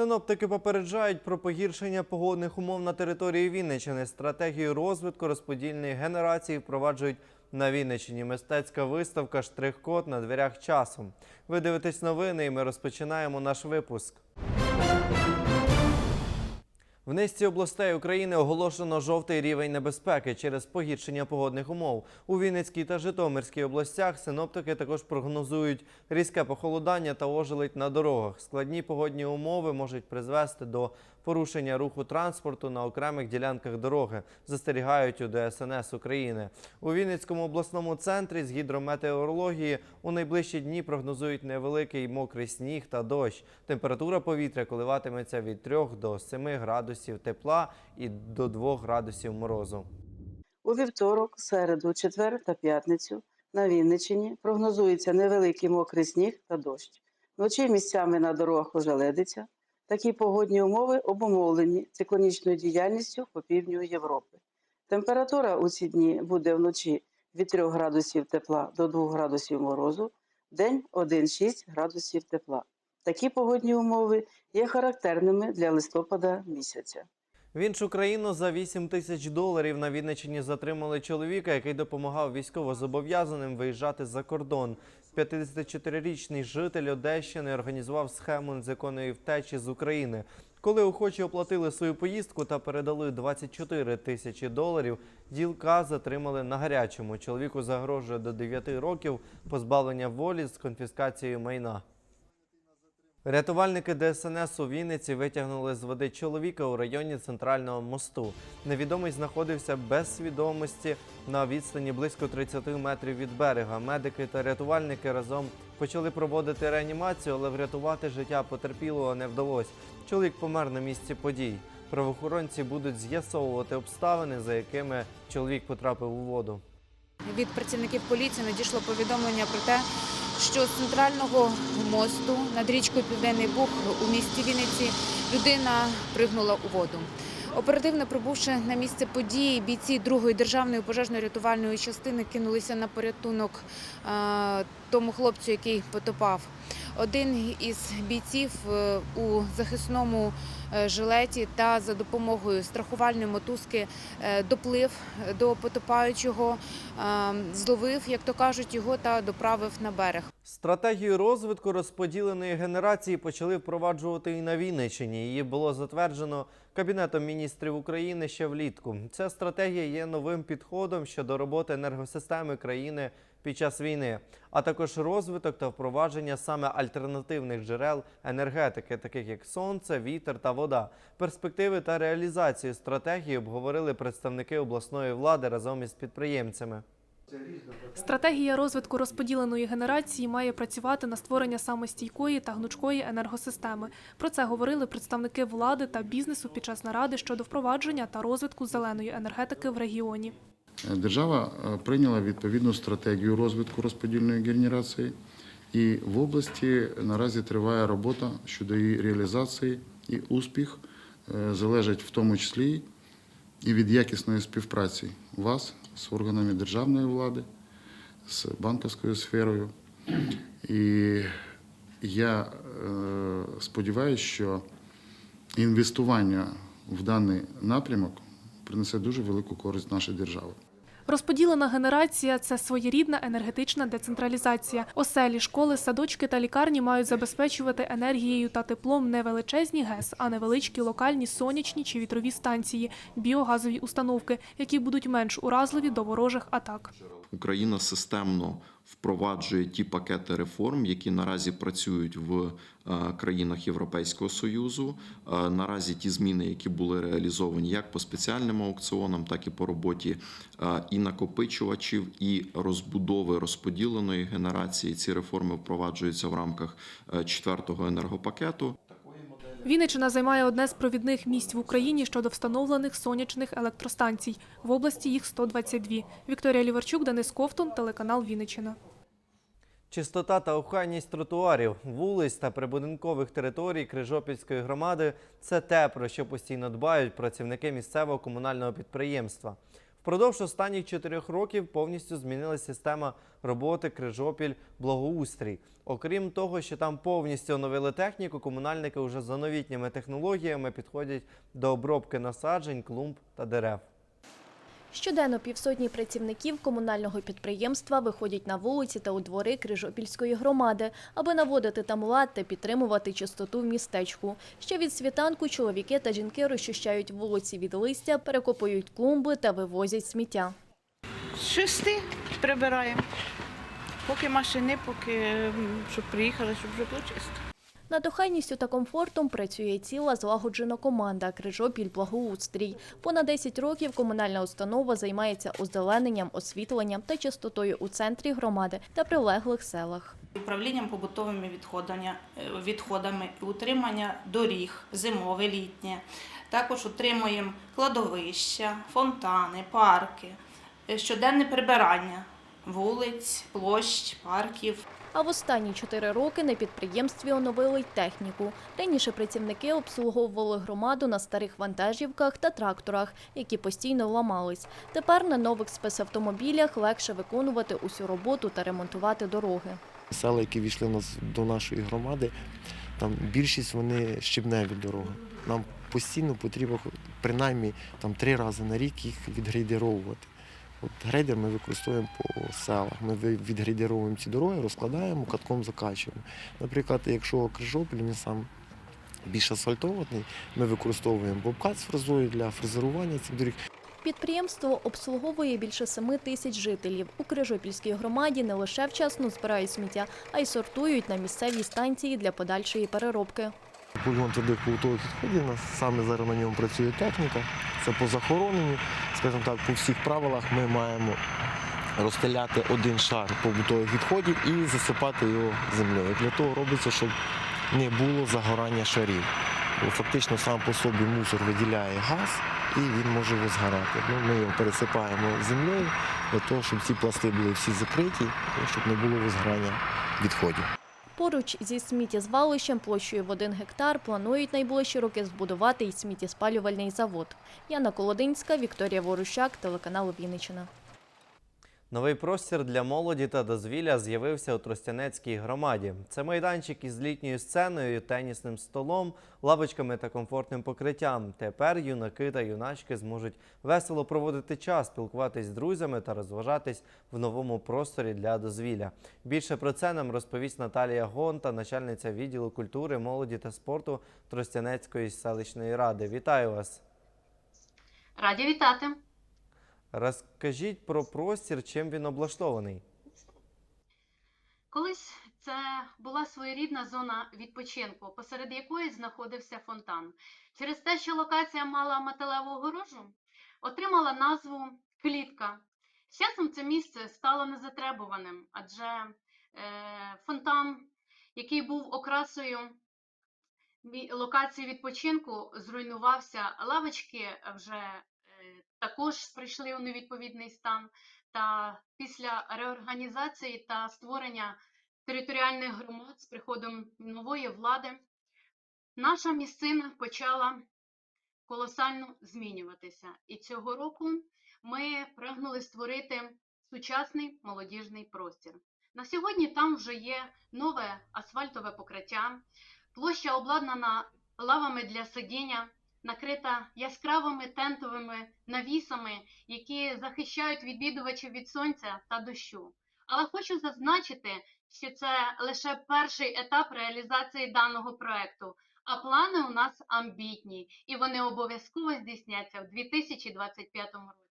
Синоптики попереджають про погіршення погодних умов на території Вінниччини. Стратегію розвитку розподільної генерації впроваджують на Вінниччині. Мистецька виставка Штрих-код на дверях часу. Ви дивитесь новини, і ми розпочинаємо наш випуск. В низці областей України оголошено жовтий рівень небезпеки через погіршення погодних умов. У Вінницькій та Житомирській областях синоптики також прогнозують різке похолодання та ожеледь на дорогах. Складні погодні умови можуть призвести до порушення руху транспорту на окремих ділянках дороги, застерігають у ДСНС України. У Вінницькому обласному центрі з гідрометеорології у найближчі дні прогнозують невеликий мокрий сніг та дощ. Температура повітря коливатиметься від 3 до 7 градусів тепла і до 2 градусів морозу. У вівторок, середу, четвер та п'ятницю на Вінниччині прогнозується невеликий мокрий сніг та дощ. Вночі місцями на дорогах ожеледиться. Такі погодні умови обумовлені циклонічною діяльністю по півдню Європи. Температура у ці дні буде вночі від 3 градусів тепла до 2 градусів морозу, день 1-6 градусів тепла. Такі погодні умови є характерними для листопада місяця. В іншу країну за 8 тисяч доларів на Вінниччині затримали чоловіка, який допомагав військовозобов'язаним виїжджати за кордон. 54-річний житель Одещини організував схему незаконної втечі з України. Коли охочі оплатили свою поїздку та передали 24 тисячі доларів, ділка затримали на гарячому. Чоловіку загрожує до 9 років позбавлення волі з конфіскацією майна. Рятувальники ДСНС у Вінниці витягнули з води чоловіка у районі центрального мосту. Невідомий знаходився без свідомості на відстані близько 30 метрів від берега. Медики та рятувальники разом почали проводити реанімацію, але врятувати життя потерпілого не вдалося. Чоловік помер на місці подій. Правоохоронці будуть з'ясовувати обставини, за якими чоловік потрапив у воду. Від працівників поліції надійшло повідомлення про те, що з центрального мосту над річкою Південний Буг у місті Вінниці людина пригнула у воду. Оперативно прибувши на місце події, бійці другої державної пожежно-рятувальної частини кинулися на порятунок е, тому хлопцю, який потопав. Один із бійців е, у захисному е, жилеті та за допомогою страхувальної мотузки доплив до потопаючого, зловив, як то кажуть, його та доправив на берег. Стратегію розвитку розподіленої генерації почали впроваджувати і на Вінниччині. Її було затверджено Кабінетом міністрів України ще влітку. Ця стратегія є новим підходом щодо роботи енергосистеми країни під час війни, а також розвиток та впровадження саме альтернативних джерел енергетики, таких як сонце, вітер та вода. Перспективи та реалізацію стратегії обговорили представники обласної влади разом із підприємцями. Стратегія розвитку розподіленої генерації має працювати на створення самостійкої та гнучкої енергосистеми. Про це говорили представники влади та бізнесу під час наради щодо впровадження та розвитку зеленої енергетики в регіоні. Держава е, прийняла відповідну стратегію розвитку розподільної генерації, і в області наразі триває робота щодо її реалізації і успіх е, залежить в тому числі і від якісної співпраці вас з органами державної влади, з банківською сферою. І я е, сподіваюся, що інвестування в даний напрямок принесе дуже велику користь нашій державі. Розподілена генерація це своєрідна енергетична децентралізація. Оселі, школи, садочки та лікарні мають забезпечувати енергією та теплом не величезні ГЕС, а невеличкі локальні сонячні чи вітрові станції, біогазові установки, які будуть менш уразливі до ворожих атак. Україна системно впроваджує ті пакети реформ, які наразі працюють в е, країнах Європейського союзу. Е, Наразі ті зміни, які були реалізовані як по спеціальним аукціонам, так і по роботі е, і накопичувачів, і розбудови розподіленої генерації. Ці реформи впроваджуються в рамках четвертого енергопакету. Вінниччина займає одне з провідних місць в Україні щодо встановлених сонячних електростанцій. В області їх 122. Вікторія Ліверчук, Денис Ковтун, телеканал Вінниччина. Чистота та охайність тротуарів, вулиць та прибудинкових територій Крижопільської громади це те, про що постійно дбають працівники місцевого комунального підприємства. Впродовж останніх чотирьох років повністю змінилася система роботи Крижопіль Благоустрій. Окрім того, що там повністю оновили техніку, комунальники вже за новітніми технологіями підходять до обробки насаджень, клумб та дерев. Щоденно півсотні працівників комунального підприємства виходять на вулиці та у двори Крижопільської громади, аби наводити там лад та підтримувати чистоту в містечку. Ще від світанку чоловіки та жінки розчищають вулиці від листя, перекопують клумби та вивозять сміття. Шести прибираємо. Поки машини, поки щоб приїхали, щоб вже було чисто. Над охайністю та комфортом працює ціла злагоджена команда Крижопіль Благоустрій. Понад 10 років комунальна установа займається озелененням, освітленням та чистотою у центрі громади та прилеглих селах. управлінням побутовими відходами, відходами і утримання доріг, зимове, літнє. Також утримуємо кладовища, фонтани, парки, е, щоденне прибирання вулиць, площ, парків. А в останні чотири роки на підприємстві оновили й техніку. Раніше працівники обслуговували громаду на старих вантажівках та тракторах, які постійно ламались. Тепер на нових спецавтомобілях легше виконувати усю роботу та ремонтувати дороги. Села, які війшли до нашої громади, там більшість вони щебневі дороги. Нам постійно потрібно принаймні там три рази на рік їх відгрейдеровувати. От грейдер ми використовуємо по селах. Ми відгрейдеровуємо ці дороги, розкладаємо, катком закачуємо. Наприклад, якщо Крижопіль, він сам більш асфальтований, ми використовуємо бобкат з фрезою для фрезерування цих доріг. Підприємство обслуговує більше семи тисяч жителів. У Крижопільській громаді не лише вчасно збирають сміття, а й сортують на місцевій станції для подальшої переробки. Полігон твердих побутових відходів, нас саме зараз на ньому працює техніка. Це по захороненню. Скажімо так, по всіх правилах ми маємо розстеляти один шар побутових відходів і засипати його землею. Для того робиться, щоб не було загорання шарів. Фактично сам по собі мусор виділяє газ і він може його згорати. Ну, ми його пересипаємо землею для того, щоб ці пласти були всі закриті, щоб не було возгорання відходів. Поруч зі сміттєзвалищем площею в один гектар планують найближчі роки збудувати й сміттєспалювальний завод. Яна Колодинська, Вікторія Ворущак, телеканал Вінниччина. Новий простір для молоді та дозвілля з'явився у Тростянецькій громаді. Це майданчик із літньою сценою, тенісним столом, лавочками та комфортним покриттям. Тепер юнаки та юначки зможуть весело проводити час, спілкуватись з друзями та розважатись в новому просторі для дозвілля. Більше про це нам розповість Наталія Гонта, начальниця відділу культури, молоді та спорту Тростянецької селищної ради. Вітаю вас! Раді вітати. Розкажіть про простір, чим він облаштований. Колись це була своєрідна зона відпочинку, посеред якої знаходився фонтан. Через те, що локація мала металеву огорожу, отримала назву Клітка. З часом це місце стало незатребуваним, адже е, фонтан, який був окрасою локації відпочинку, зруйнувався. Лавочки вже також прийшли у невідповідний стан. Та після реорганізації та створення територіальних громад з приходом нової влади наша місцина почала колосально змінюватися. І цього року ми прагнули створити сучасний молодіжний простір. На сьогодні там вже є нове асфальтове покриття, площа обладнана лавами для сидіння, накрита яскравими тентовими навісами, які захищають відвідувачів від сонця та дощу. Але хочу зазначити, що це лише перший етап реалізації даного проекту. А плани у нас амбітні, і вони обов'язково здійсняться в 2025 році.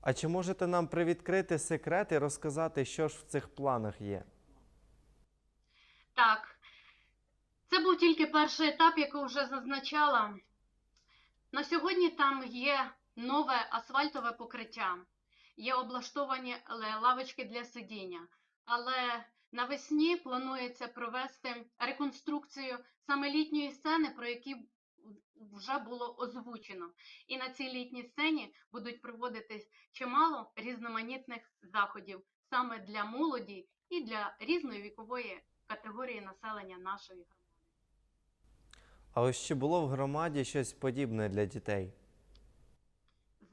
А чи можете нам привідкрити секрет і розказати, що ж в цих планах є? Так, це був тільки перший етап, який вже зазначала. На сьогодні там є нове асфальтове покриття, є облаштовані лавочки для сидіння, але навесні планується провести реконструкцію саме літньої сцени, про які вже було озвучено. І на цій літній сцені будуть проводитись чимало різноманітних заходів саме для молоді і для різної вікової категорії населення нашої громади. А ось чи було в громаді щось подібне для дітей?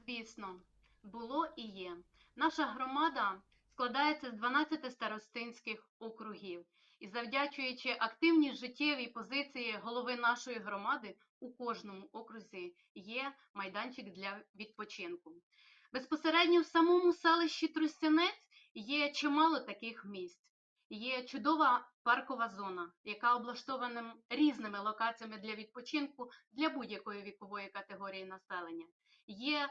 звісно, було і є. Наша громада складається з 12 старостинських округів. І завдячуючи активній життєвій позиції голови нашої громади, у кожному окрузі є майданчик для відпочинку. Безпосередньо в самому селищі Тростянець є чимало таких місць. Є чудова паркова зона, яка облаштована різними локаціями для відпочинку для будь-якої вікової категорії населення. Є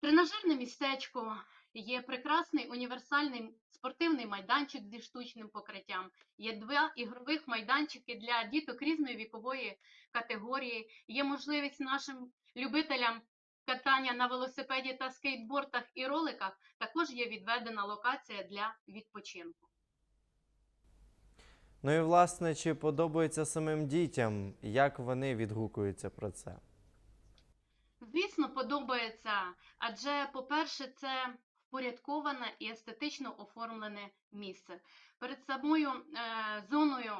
тренажерне містечко, є прекрасний універсальний спортивний майданчик зі штучним покриттям, є два ігрових майданчики для діток різної вікової категорії, є можливість нашим любителям катання на велосипеді та скейтбордах і роликах, також є відведена локація для відпочинку. Ну і власне, чи подобається самим дітям, як вони відгукуються про це? Звісно, подобається, адже, по-перше, це впорядковане і естетично оформлене місце. Перед самою е, зоною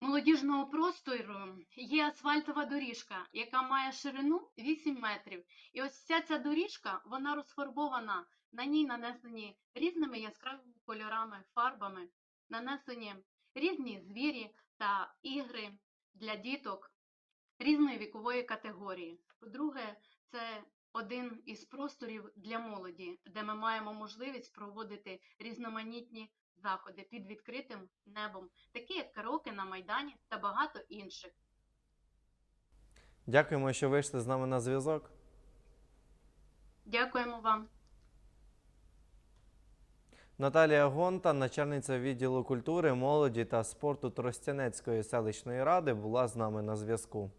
молодіжного простору є асфальтова доріжка, яка має ширину 8 метрів. І ось вся ця доріжка, вона розфарбована, на ній нанесені різними яскравими кольорами, фарбами, нанесені різні звірі та ігри для діток різної вікової категорії. По-друге, це один із просторів для молоді, де ми маємо можливість проводити різноманітні заходи під відкритим небом, такі як караоке на Майдані та багато інших. Дякуємо, що вийшли з нами на зв'язок. Дякуємо вам. Наталія Гонта, начальниця відділу культури, молоді та спорту Тростянецької селищної ради, була з нами на зв'язку.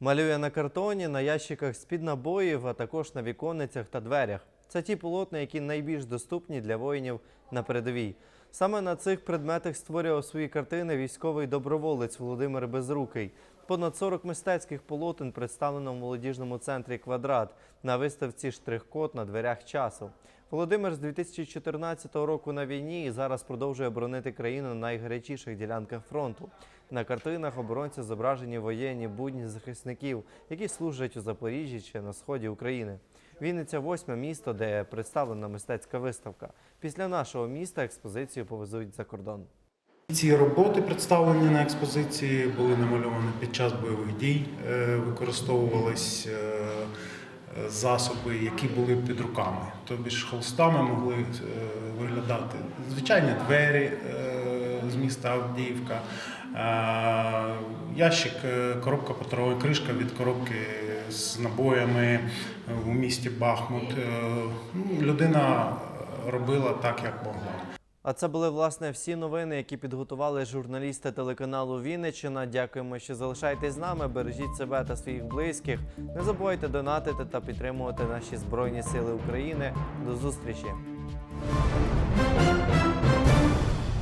Малює на картоні, на ящиках з-під набоїв, а також на віконницях та дверях. Це ті полотна, які найбільш доступні для воїнів на передовій. Саме на цих предметах створював свої картини військовий доброволець Володимир Безрукий. Понад 40 мистецьких полотен представлено в молодіжному центрі Квадрат на виставці Штрих-код на дверях часу. Володимир з 2014 року на війні і зараз продовжує боронити країну на найгарячіших ділянках фронту. На картинах оборонці зображені воєнні будні захисників, які служать у Запоріжжі чи на сході України. Вінниця восьме місто, де представлена мистецька виставка. Після нашого міста експозицію повезуть за кордон. Ці роботи, представлені на експозиції, були намальовані під час бойових дій. Е, Використовувались е, засоби, які були під руками. Тобі ж холстами могли е, виглядати звичайні двері з міста Авдіївка, ящик, е, коробка патрова кришка від коробки з набоями у місті Бахмут. Е, ну, Людина робила так, як могла. А це були власне всі новини, які підготували журналісти телеканалу Вінниччина. Дякуємо, що залишаєтесь з нами. Бережіть себе та своїх близьких. Не забувайте донатити та підтримувати наші збройні сили України. До зустрічі!